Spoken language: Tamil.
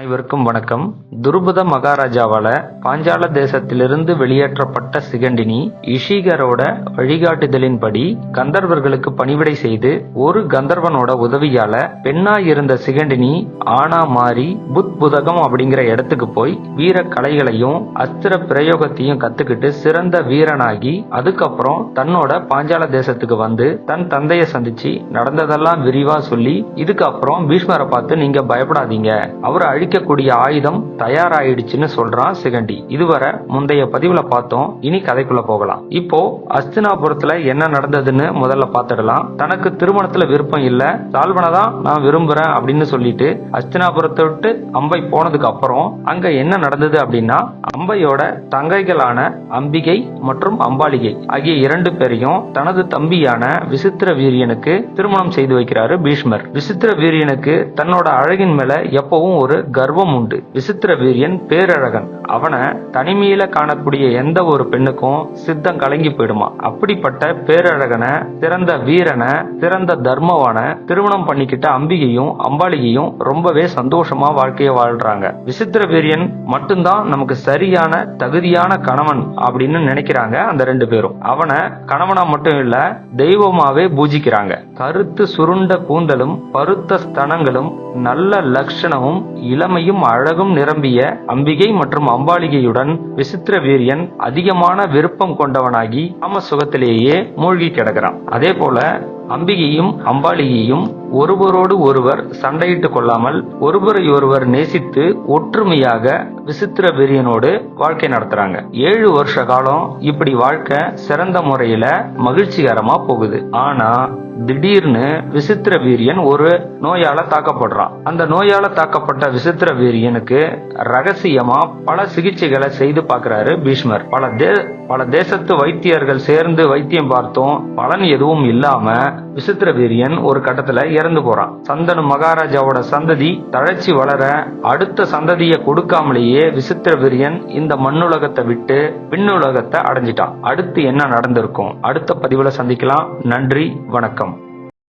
அனைவருக்கும் வணக்கம். துருபத மகாராஜாவால பாஞ்சால தேசத்திலிருந்து வெளியேற்றப்பட்ட சிகண்டினி இஷிகரோட வழிகாட்டுதலின்படி கந்தர்வர்களுக்கு பணிவிடை செய்து ஒரு கந்தர்வனோட உதவியால பெண்ணா இருந்த சிகண்டினி ஆனா மாறி புத் புதகம் அப்படிங்கிற இடத்துக்கு போய் வீர கலைகளையும் அஸ்திர பிரயோகத்தையும் கத்துக்கிட்டு சிறந்த வீரனாகி அதுக்கப்புறம் தன்னோட பாஞ்சால தேசத்துக்கு வந்து தன் தந்தைய சந்திச்சு நடந்ததெல்லாம் விரிவா சொல்லி இதுக்கப்புறம் பீஷ்மரை பார்த்து நீங்க பயப்படாதீங்க. அவரை அழிக்கக்கூடிய ஆயுதம் தயாராயிடுச்சுன்னு சொல்றான் சிகண்டி. இதுவரை முந்தைய பதிவுல பார்த்தோம். இனி கதைக்குள்ள போகலாம். இப்போ அஸ்தினாபுரத்துல என்ன நடந்ததுன்னு முதல்ல பார்த்துடலாம். தனக்கு திருமணத்துல விருப்பம் இல்ல. சால்வனை தான் நான் விரும்புறேன் அப்படின்னு சொல்லிட்டு அஸ்தினாபுரத்தை விட்டு அம்பை போனதுக்கு அப்புறம் அங்க என்ன நடந்தது அப்படின்னா அம்பையோட தங்கைகளான அம்பிகை மற்றும் அம்பாலிகை ஆகிய இரண்டு பேரையும் தனது தம்பியான விசித்திர வீரியனுக்கு திருமணம் செய்து வைக்கிறாரு பீஷ்மர். விசித்திர வீரியனுக்கு தன்னோட அழகின் மேல எப்பவும் ஒரு கர்வம் உண்டு. விசித்திர வீரியன் பேரழகன். அவனை தனிமையில காணக்கூடிய எந்த ஒரு பெண்ணுக்கும் சித்தம் கலங்கி போயிடுமா? அப்படிப்பட்ட பேரழகனை திறந்த வீரனை திறந்த தர்மவான திருமணம் பண்ணிக்கிட்ட அம்பிகையும் அம்பாளிகையும் ரொம்பவே சந்தோஷமா வாழ்க்கையை வாழ்றாங்க. விசித்திர வீரியன் மட்டும்தான் நமக்கு சரியான தகுதியான கணவன் அப்படின்னு நினைக்கிறாங்க அந்த ரெண்டு பேரும். அவனை கணவனா மட்டும் இல்ல தெய்வமாவே பூஜிக்கிறாங்க. கருத்து சுருண்ட கூந்தலும் பருத்த ஸ்தனங்களும் நல்ல லட்சணமும் இளமையும் அழகும் நிரம்பிய அம்பிகை மற்றும் அம்பாலிகையுடன் விசித்திர வீரியன் அதிகமான விருப்பம் கொண்டவனாகி காம சுகத்திலேயே மூழ்கி கிடக்கிறான். அதே போல அம்பிகையும் அம்பாலிகையும் ஒருவரோடு ஒருவர் சண்டையிட்டுக் கொள்ளாமல் ஒருவரை ஒருவர் நேசித்து ஒற்றுமையாக விசித்திர வீரியனோடு வாழ்க்கை நடத்துறாங்க. ஏழு வருஷ காலம் இப்படி வாழ்க்கை சிறந்த முறையில மகிழ்ச்சிகரமா போகுது. ஆனா திடீர்னு விசித்திர வீரியன் ஒரு நோயால தாக்கப்படுறான். அந்த நோயால தாக்கப்பட்ட விசித்திர வீரியனுக்கு ரகசியமா பல சிகிச்சைகளை செய்து பாக்குறாரு பீஷ்மர். பல தே பல தேசத்து வைத்தியர்கள் சேர்ந்து வைத்தியம் பார்த்தும். பலன் எதுவும் இல்லாம விசித்திர வீரியன் ஒரு கட்டத்துல இறந்து போறான். சந்தனு மகாராஜாவோட சந்ததி தழைச்சி வளர அடுத்த சந்ததியை கொடுக்காமலேயே விசித்திர வீரியன் இந்த மண்ணுலகத்தை விட்டு விண்ணுலகத்தை அடைஞ்சிட்டான். அடுத்து என்ன நடந்திருக்கும்? அடுத்த பதிவுல சந்திக்கலாம். நன்றி வணக்கம்.